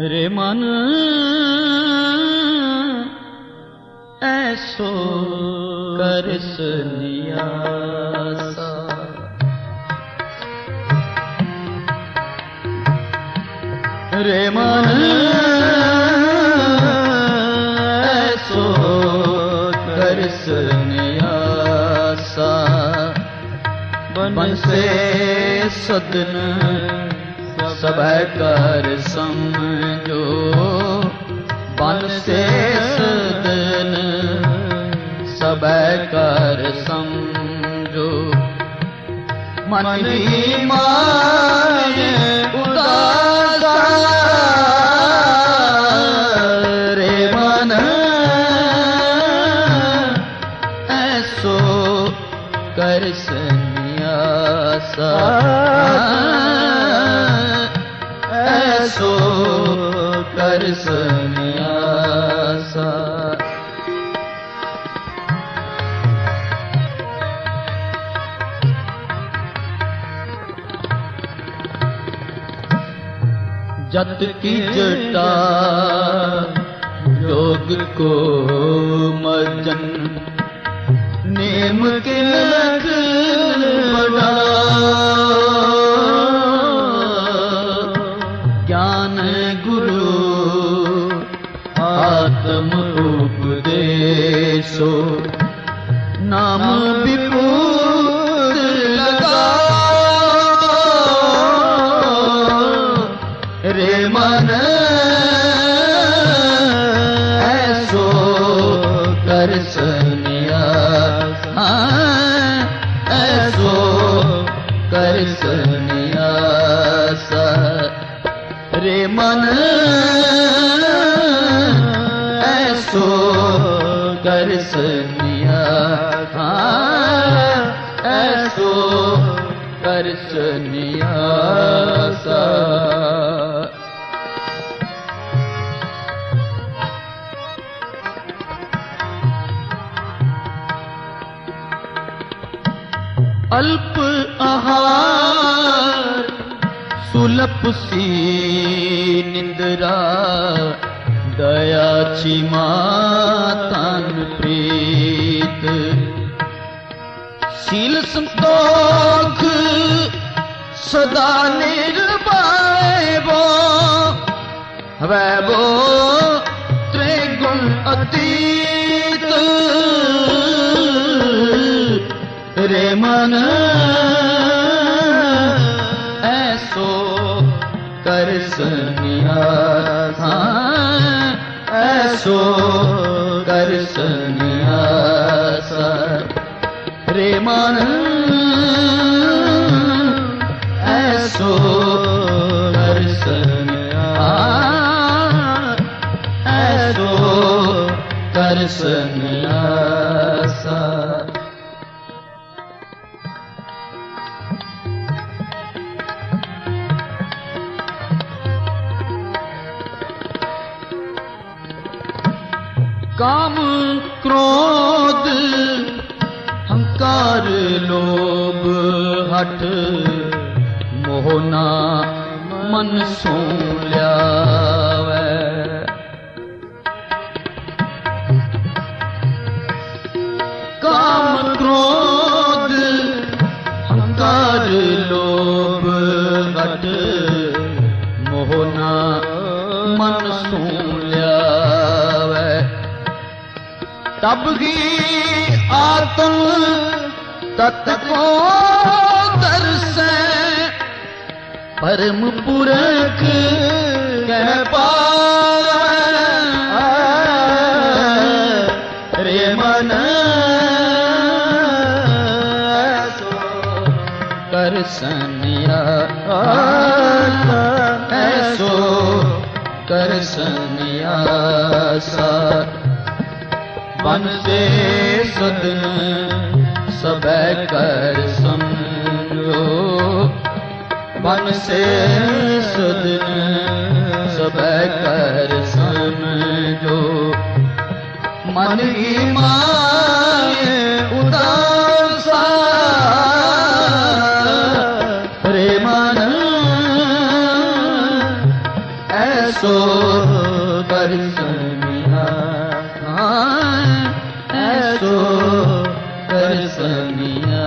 ਰੇ ਮਨ ਐਸੋ ਕਰਸ ਨਿਆਸਾ ਰੇ ਮਨ ਬਨਸੇ ਸਦਨ ਸਭੈ ਕਰ ਸਮਝੋ ਬਨਸੇ ਸਦਨ ਸਭੈ ਕਰ ਸਮਝੋ ਮਨ ਹੀ ਮਾਏ ਆਸਾ ਐਸੋ ਕਰ ਸੰਿਆਸਾ ਜਤ ਕੀ ਜਟਾ ਜੋਗ ਕੋ ਮਜਨ ਐਸੋ ਨਾਮ ਵਿਪੂਤ ਲਗਾ ਰੇ ਮਨ ਐਸੋ ਕਰ ਕਰ ਰੇ ਮਨ ਐਸੋ ਕਰਸਨੀਆ ਹਾਂ ਐਸੋ ਕਰਸਨੀਆ ਸਾ। ਅਲਪ ਆਹਾਰ ਸੁਲਪ ਸੀ ਨਿੰਦਰਾ दया छिमा तन प्रीत शील संतोख सदा निर्भयबो वैबो त्रिगुण अतीत रे मन ऐसो कर सनिया हाँ, ਸੋ ਦਰਸ਼ਨ ਆਸਾ ਰੇ ਮਨ ਦਰਸ਼ਨ ਆ ਐਸੋ ਦਰਸ਼ਨ ਕਾਮ ਕ੍ਰੋਧ ਹੰਕਾਰ ਲੋਭ ਹਟ ਮੋਹਨਾ ਮਨ ਸੋ ਲਿਆਵੇ ਕਾਮ ਕ੍ਰੋਧ ਹੰਕਾਰ ਲੋਭ ਹਟ तब ही आत्म तत् को दर्शे परम पुरख कह पावे रे मन ऐसो कर सनिया ਮਨ ਸੇ ਸਦਨ ਸਬੈ ਕਰ ਸਮਝੋ ਮਨ ਸੇ ਸਦਨ ਸਬੈ ਕਰ ਸਮਝੋ ਮਨ ਹੀ ਮਾਏ ਉਦਾਸਾ ਰੇ ਮਨ, ਐਸੋ ਕਰਸਨਿਆ ਐਸੋ ਦਰਸਨੀਆ